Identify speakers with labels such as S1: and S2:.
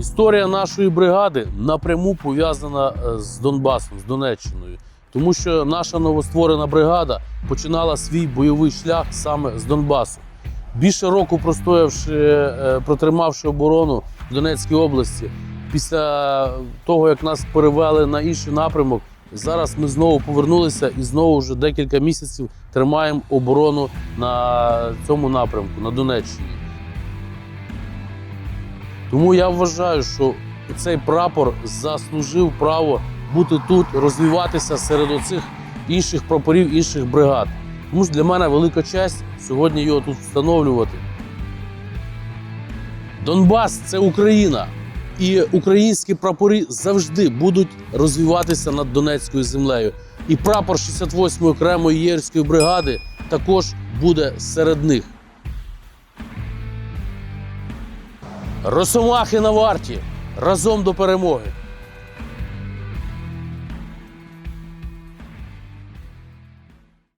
S1: Історія нашої бригади напряму пов'язана е, з Донбасом, з Донеччиною, тому що наша новостворена бригада починала свій бойовий шлях саме з Донбасу. Більше року простоявши, е, протримавши оборону в Донецькій області, після того як нас перевели на інший напрямок, зараз ми знову повернулися і знову вже декілька місяців тримаємо оборону на цьому напрямку, на Донеччині. Тому я вважаю, що цей прапор заслужив право бути тут, розвиватися серед оцих інших прапорів, інших бригад. Тому що для мене велика честь сьогодні його тут встановлювати. Донбас це Україна. І українські прапори завжди будуть розвиватися над Донецькою землею. І прапор 68-ї окремої єрської бригади також буде серед них. Росомахи на варті разом до перемоги.